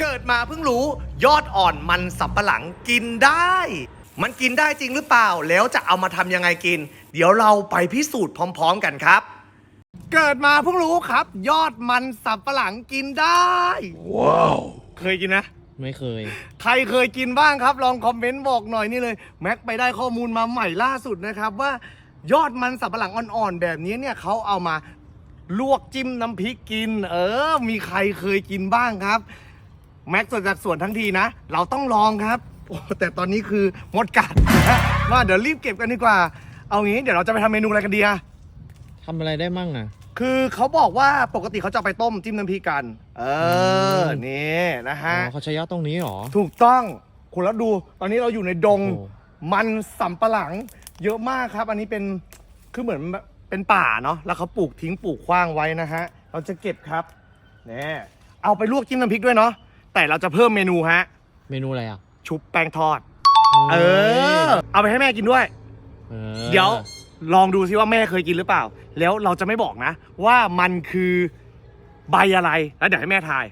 เกิดมาเพิ่งรู้ยอดอ่อนมันสับปะหลังกินได้ มันกินได้จริงหรือเปล่า แล้วจะเอามาทำยังไงกิน เดี๋ยวเราไปพิสูจน์พร้อม ๆ กันครับ เกิดมาเพิ่งรู้ครับ ยอดมันสับปะหลังกินได้ ว้าวเคยกินนะ ไม่เคย ใครเคยกินบ้างครับ ลองคอมเมนต์บอกหน่อยนี่เลย แม็กไปได้ข้อมูลมาใหม่ล่าสุดนะครับว่ายอดมันสับปะหลังอ่อนๆแบบนี้เนี่ยเขาเอามาลวกจิ้มน้ำพริกกิน เออ มีใครเคยกินบ้างครับ แม็กสดจากสวนทั้งทีนะ เราต้องลองครับโอ้แต่ตอนนี้คือมดกัดนะว่าเดี๋ยวรีบเก็บกันดีกว่า เอางี้เดี๋ยวเราจะไปทำเมนูอะไรกันดีอะ ทำอะไรได้มั่งอะ คือเขาบอกว่าปกติเขาจะเอาไปต้มจิ้มน้ำพริกกัน เออมนี่นะอ๋ฮะ อเขาใช้ยอดตรงนี้เหรอ ถูกต้อง คุณแล้วดู ตอนนี้เราอยู่ในดง โอ้ มันสำปะหลัง เยอะมากครับ อันนี้เป็น คือเหมือนเป็นป่าเนาะ แล้วเขาปลูกทิ้งปลูกขว้างไว้นะฮะ เราจะเก็บครับ นี่ เอาไปลวกจิ้มน้ำพริกด้วยเนาะ แต่เราจะเพิ่มเมนูฮะ เมนูอะไรอะชุบแป้งทอด เออ เอาไปให้แม่กินด้วย ออเดี๋ยวลองดูซิว่าแม่เคยกินหรือเปล่า แล้วเราจะไม่บอกนะ ว่ามันคือใบอะไร แล้วเดี๋ยวให้แม่ทาย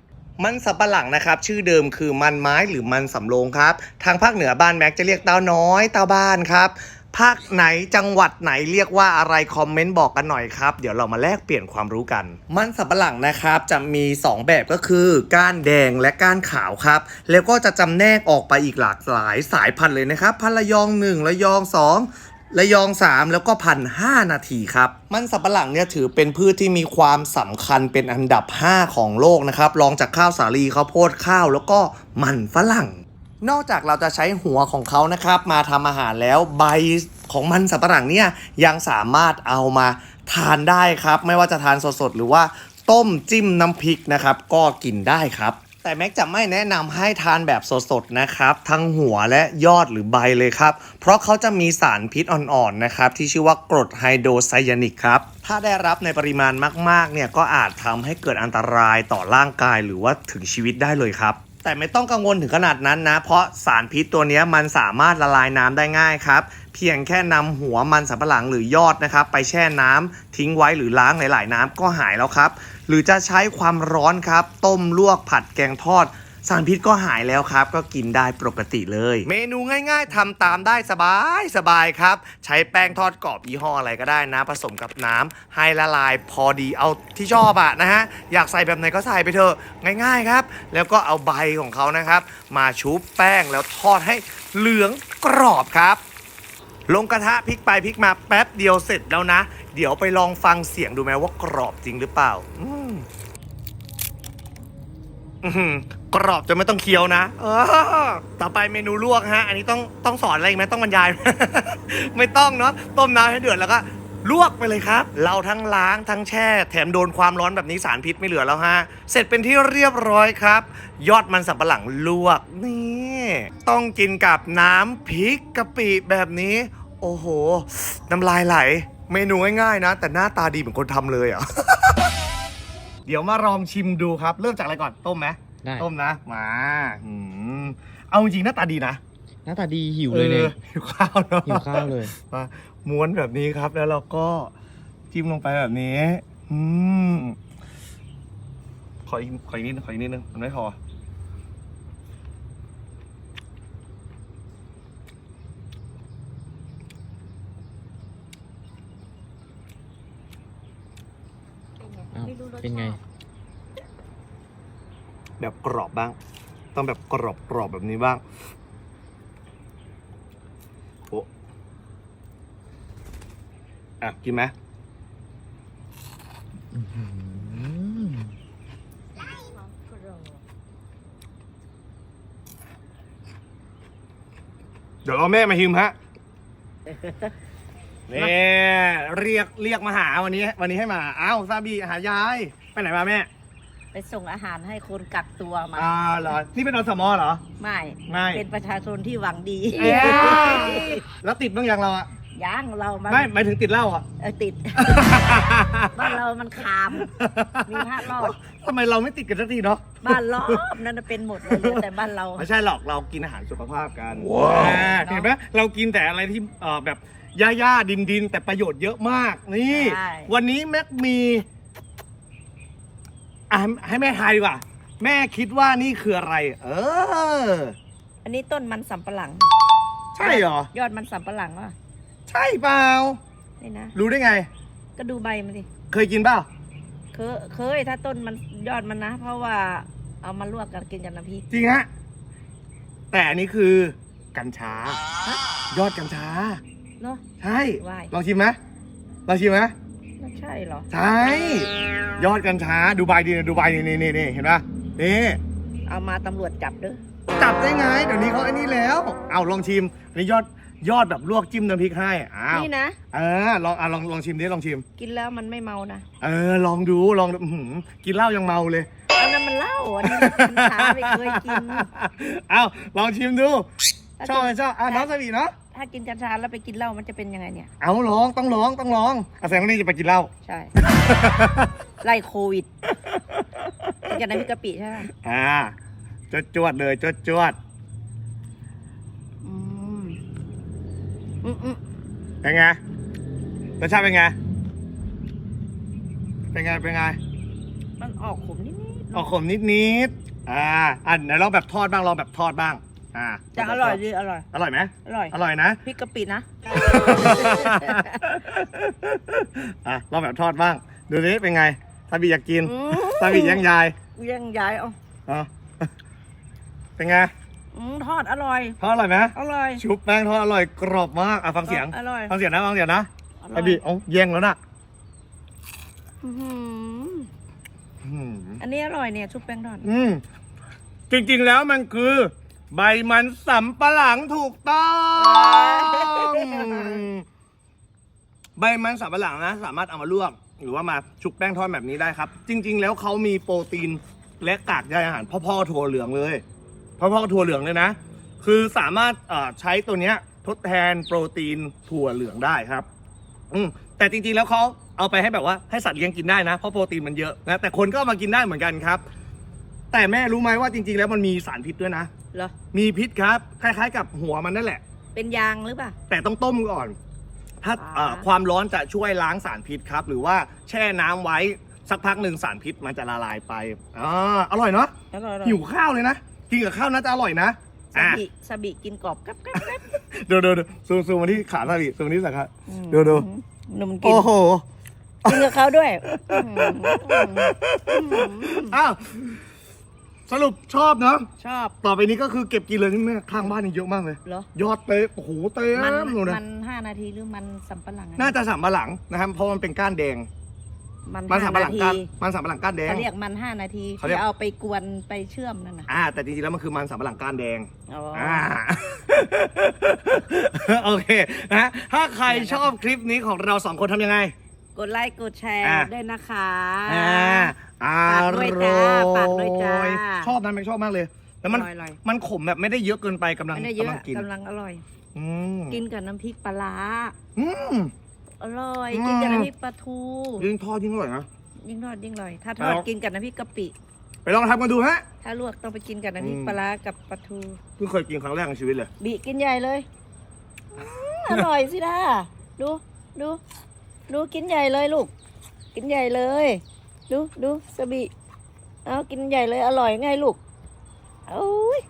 มันสับปะหลังนะครับ ชื่อเดิมคือมันไม้หรือมันสำโรงครับ ทางภาคเหนือบ้านแม็กจะเรียกเต้าน้อยเต้าบ้านครับ ภาคไหนจังหวัดไหนเรียกว่าอะไรคอมเมนต์บอกกันหน่อยครับ เดี๋ยวเรามาแลกเปลี่ยนความรู้กัน มันสับปะหลังนะครับจะมี 2 แบบก็คือ ก้านแดงและก้านขาวครับ แล้วก็จะจำแนกออกไปอีกหลากหลายสายพันธุ์เลยนะครับ พันระยอง1ระยอง 2ระยอง 3 แล้วก็พันห้านาทีครับ มันสับปะหลังเนี่ยถือเป็นพืชที่มีความสำคัญเป็นอันดับ 5 ของโลกนะครับรองจากข้าวสาลีข้าวโพดข้าว แล้วก็มันฝรั่ง นอกจากเราจะใช้หัวของเขานะครับ มาทำอาหารแล้วใบของมันสับปะหลังเนี่ยยังสามารถเอามาทานได้ครับ ไม่ว่าจะทานสดๆ หรือว่าต้มจิ้มน้ำพริกนะครับ ก็กินได้ครับ แต่แม็กจะไม่แนะนำให้ทานแบบสดๆนะครับ ทั้งหัวและยอดหรือใบเลยครับ เพราะเขาจะมีสารพิษอ่อนๆนะครับ ที่ชื่อว่ากรดไฮโดรไซยานิกครับถ้าได้รับในปริมาณมากๆเนี่ยก็อาจทำให้เกิดอันตรายต่อร่างกายหรือว่าถึงชีวิตได้เลยครับ แต่ไม่ต้องกังวลถึงขนาดนั้นนะ เพราะสารพิษตัวนี้มันสามารถละลายน้ำได้ง่ายครับ เพียงแค่นำหัวมันสำปะหลังหรือยอดนะครับ ไปแช่น้ำทิ้งไว้หรือล้างหลาย ๆ น้ำก็หายแล้วครับ หรือจะใช้ความร้อนครับ ต้มลวกผัดแกงทอด สารพิษก็หายแล้วครับ ก็กินได้ปกติเลย เมนูง่าย ๆทำตามได้สบายสบายครับ ใช้แป้งทอดกรอบยี่ห้ออะไรก็ได้นะ ผสมกับน้ำให้ละลายพอดีเอาที่ชอบอะนะฮะ อยากใส่แบบไหนก็ใส่ไปเถอะง่าย ๆครับ แล้วก็เอาใบของเขานะครับ มาชุบแป้งแล้วทอดให้เหลืองกรอบครับลงกระทะพลิกไปพลิกมาแป๊บเดียวเสร็จแล้วนะ เดี๋ยวไปลองฟังเสียงดูไหมว่ากรอบจริงหรือเปล่าอื กรอบจนไม่ต้องเคี้ยวนะต่อไปเมนูลวกฮะ อันนี้ต้องต้องสอนอะไรไหมต้องบรรยาย ไม่ต้องเนาะต้มน้ำให้เดือดแล้วก็ลวกไปเลยครับ เราทั้งล้างทั้งแช่ แถมโดนความร้อนแบบนี้สารพิษไม่เหลือแล้วฮะ เสร็จเป็นที่เรียบร้อยครับ ยอดมันสับปะหลังลวกนี่ต้องกินกับน้ำพริกกะปิแบบนี้ โอ้โห น้ำลายไหล เมนูง่ายๆนะ แต่หน้าตาดีเหมือนคนทำเลยอะ เดี๋ยวมาลองชิมดูครับ เริ่มจากอะไรก่อนต้มไหมได้ต้มนะ มาอืมเอาจริงๆหน้าตาดีนะหน้าตาดีหิวเลยเนี่ยออหิวข้าวเนาะหิวข้าวเลยมาม้วนแบบนี้ครับ แล้วเราก็จิ้มลงไปแบบนี้ อืมขออีกขออีกนิดนึงขออีกนิดนึงมันไม่พอ อ้าวไม่รู้รสเป็นไงชาติแบบกรอบบ้าง ต้องแบบกรอบกรอบแบบนี้บ้างโอ้อะ กินไหมอื้อหือความกรอบเดี๋ยวเอาแม่มาฮิมฮะ นี่เรียกเรียกมาหาวันนี้ วันนี้ให้มาอ้าวซาบีหายาย ไปไหนมาแม่ ไปส่งอาหารให้คนกักตัวมาอ่าเหรอ นี่เป็นอสมอเหรอ ไม่ ไม่ เป็นประชาชนที่หวังดีเอ้ยแล้วติดบ้างยังเราอะยังเรามันไม่หมายถึงติดเหล้าอะเออติดบ้านเรามันขาม มีพระรอดทำไมเราไม่ติดกันสักทีเนาะบ้านรอบนั่นนะเป็นหมดเลยเหลือแต่บ้านเราไม่ใช่หรอกเรากินอาหารสุขภาพกันว้าวอ่เห็นไหมเรากินแต่อะไรที่เอ่อแบบ หญ้าๆดินดินๆแต่ประโยชน์เยอะมาก นี่ ใช่ วันนี้แม็กมีอะให้แม่ทายดีกว่า แม่คิดว่านี่คืออะไร เออ อันนี้ต้นมันสำปะหลัง ใช่เหรอ ยอดมันสำปะหลังว่ะใช่เปล่า นี่นะ รู้ได้ไง ก็ดูใบมันดิเคยกินเปล่า เคยเคยถ้าต้นมันยอดมันนะ เพราะว่าเอามาลวกกันกินกับน้ำพริก จริงฮะ แต่อันนี้คือกัญชายอดกัญชา เนาะ ใช่ Why? ลองชิมไหมลองชิมไหมไม่ใช่เหรอ ใช่ยอดกัญชาดูใบดีนะดูใบนี่นี่นี่นี่เห็นปะนี่เอามาตำรวจจับเด้อจับได้ไง เดี๋ยวนี้เขาไอ้นี่แล้ว เอาลองชิมอันนี้ยอดยอดแบบลวกจิ้มน้ำพริกให้อ้าวนี่นะ เออลองอะลองลองชิมดิลองชิม กินแล้วมันไม่เมานะเออ ลองดูลองดูอื้อหือกินเหล้ายังเมาเลยอันนั้นมันเหล้าอันนี้มันกัญชาไม่เคยกิน เอาลองชิมดู ชอบไหมชอบอะน้องสวีเนาะ ถ้ากินกัญชาแล้วไปกินเหล้ามันจะเป็นยังไงเนี่ย เอาลองต้องลองต้องลองอาแสดงว่านี่จะไปกินเหล้าใช่ ไล่โควิดกินกับน้ำพริกกะปิใช่ไหมอ่าจวดจวดๆเลยจวดจวดอืมอืมอืมๆเป็นไงรสชาติเป็นไง เป็นไงเป็นไงมันออกขมนิดๆออกขมนิดนิดๆอ่าอันไหนลองแบบทอดบ้างลองแบบทอดบ้าง อ่าจะอร่อยดีอร่อย อร่อยไหมอร่อย อร่อยนะ พริกกะปินะ อะลองแบบทอดบ้าง ดูนี้เป็นไงทาบีอยากกินอืม ทาบียังยายยังย้ายเอาอ๋อเป็นไงอืมทอดอร่อย ทอดอร่อยไหมอร่อยชุบแป้งทอดอร่อยกรอบมากอะฟังเสียงอร่อยฟังเสียงนะฟังเสียงนะอร่ทาอยบีเอาแย่งแล้วนะอื้อหืออืมอันนี้อร่อยเนี่ยชุบแป้งทอดอืมจริงๆแล้วมันคือ ใบมันสำปะหลังถูกต้อง ใบมันสำปะหลังนะ สามารถเอามาลวก หรือว่ามาชุบแป้งทอดแบบนี้ได้ครับ จริง ๆ แล้วเขามีโปรตีนและกากใยอาหารพ่อๆถั่วเหลืองเลยพ่อๆถั่วเหลืองเลยนะ คือสามารถใช้ตัวเนี้ยทดแทนโปรตีนถั่วเหลืองได้ครับ อืมแต่จริงๆแล้วเขาเอาไปให้แบบว่าให้สัตว์เลี้ยงกินได้นะ เพราะโปรตีนมันเยอะนะแต่คนก็เอามากินได้เหมือนกันครับ แต่แม่รู้ไหมว่าจริง ๆ แล้วมันมีสารพิษด้วยนะ เหรอ มีพิษครับ คล้าย ๆ กับหัวมันนั่นแหละ เป็นยางหรือเปล่า แต่ต้องต้มก่อน ถ้าอ่าเอ่อความร้อนจะช่วยล้างสารพิษครับ หรือว่าแช่น้ำไว้สักพักหนึ่งสารพิษมันจะละลายไปอ่าอร่อยเนาะอร่อยอร่อยหิวข้าวเลยนะ กินกับข้าวน่าจะอร่อยนะซาอะบิซาบิกินกรอบกับกับกับเดี๋ยวเดี๋ยวเดี๋ยวซูมซูมมาที่ขาสลิซูมมาที่สักครับอืมดูดู หนุ่มกินโอ้โห กินกับเขาด้วยอืมอืมอืมอ้าว สรุปชอบเนาะชอบ ต่อไปนี้ก็คือเก็บกินเลยที่แม่ข้างบ้านนี่เยอะมากเลย เหรอ ยอดเต็มโอ้โหเต็มมันเลยนะมันห้านาทีหรือมันสำปะหลังอะน่าจะสามปะหลังนะครับเพราะมันเป็นก้านแดง มันมันห้าสามปะหลันางทีก้านมันสามปะหลังก้านแดง เขาเรียกมันห้านาทีเขาเรียที่กเอาไปกวนไปเชื่อมนั่นน่ะอ่า แต่จริงๆแล้วมันคือมันสามปะหลังก้านแดง อ๋ออ อ่า โอเคนะฮะถ้าใครชอบคลิปนี้ของเราสองคนทำยังไง กดไลค์กดแชร์อะ ด้วยนะคะอ่าอฝากด้วยจ้าฝากด้วยจ้าร่อยชอบนะแม่งชอบมากเลย แล้วมันอร่อยมันขมแบบไม่ได้เยอะเกินไปกำลังไม่ได้เยกำอะลังกินกำลังอร่อย อืมกินกับน้ำพริกปลาร้าอืม อร่อย อืม กินกับน้ำพริกปลาทูยิ่งทอดยิ่งอร่อยนะ ยิ่งทอดยิ่งอร่อย ถ้าทแล้อดวกินกับน้ำพริกกะปิ ไปลองทำกันดูฮะ ถ้าลวกต้องไปกินกับน้ำพริกอืม ปลาร้ากับปลาทูเพิ่งเคยกินครั้งแรกในชีวิตเลยบีกินใหญ่เลยอืมอร่อยสิด้าดูดู ดูกินใหญ่เลยลูก กินใหญ่เลย ดูดูสบีเอากินใหญ่เลยอร่อยไงลูกโอ้ย